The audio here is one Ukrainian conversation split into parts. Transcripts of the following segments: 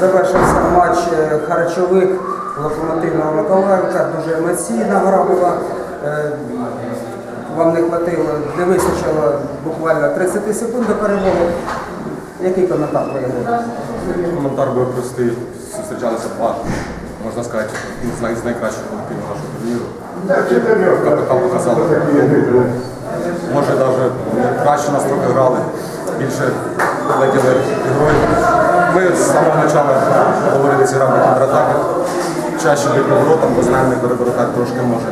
Завершився матч е, харчовик локомотивного Миколаївка. Дуже емоційна гра була. Е, Вам не хватило, не вистачило буквально 30 секунд до перемоги. Який коментар гри? Коментар був простий. Зустрічалися два, можна сказати, з най- з найкращих колективів нашого турніру. Добру гру. Може навіть краще нас трохи грали, більше. Ми з самого початку говорили рамки контратаки. Чаще бити поворотом, бо знаємо, як воротар трошки може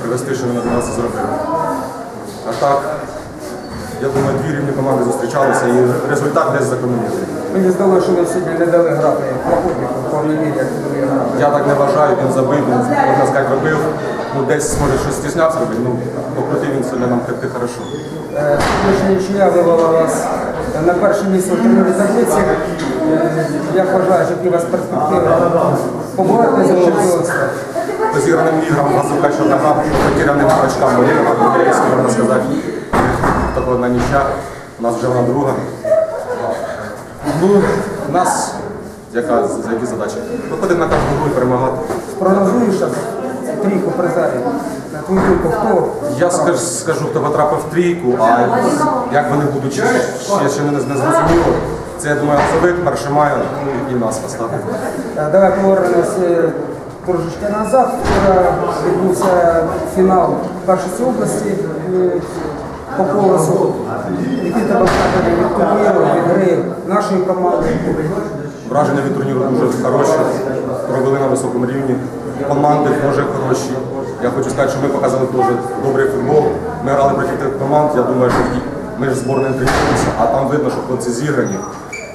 привести, що вони до нас зробили. А так, я думаю, дві рівні команди зустрічалися і результат десь закономірний. Мені здалося, що ви сьогодні не дали грати проходнику в повній мірі, як ви грали. Я так не вважаю, він забив, він, можна сказати, робив. Ну, десь, може, щось стіснявся робити, ну, покрутив він сьогодні нам ти хорошо. Е, Сьогоднішня нічия вивела вас на перше місце в турнірі таблиці. Е, Як вважаєш, які у вас перспективи? Побувати за чемпіонство? По зіграним іграм у нас що одна гра, потеряним очкам, бо є можна сказати. Така одна нічя, у нас вже вона друга. Ну, у нас яка, за які задачі? Виходить на кожну гру і перемагати. Спрогнозуєш трійку призерів? Я скажу, скажу, хто потрапив в трійку, а як вони будуть, ще, ще, ще не, не зрозуміло. Це, я думаю, Азовик, Першимай і нас поставить. Е, Давай повернемось е, трошечки назад. Вчора відбувся фінал першості області е, по колесу. Які тебе враження від турніру, від гри нашої команди? Враження від турніру дуже хороші, провели на високому рівні. Команди дуже хороші. Я хочу сказати, що ми показали дуже добрий футбол. Ми грали проти тих команд. Я думаю, що ми ж зборною тренуємося, а там видно, що хлопці зіграні.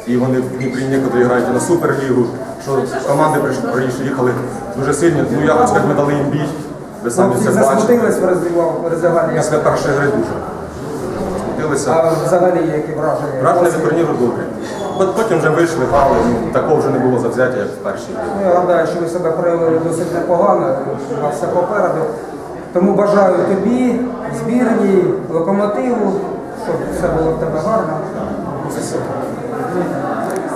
І вони в Дніпрі некоторі грають на суперлігу, що команди прийшли, їхали дуже сильні. Ну я хочу сказати, ми дали їм бій. Ви самі все бачите. Після першої гри дуже. Засмутилися. А взагалі які враження? Враження від турніру добре. От Потім вже вийшли, грали, ну, такого вже не було завзяття, як в першій. Ну, Я гадаю, що ви себе проявили досить непогано, вас все попереду. Тому бажаю тобі, збірній, локомотиву, щоб все було в тебе гарно. Все.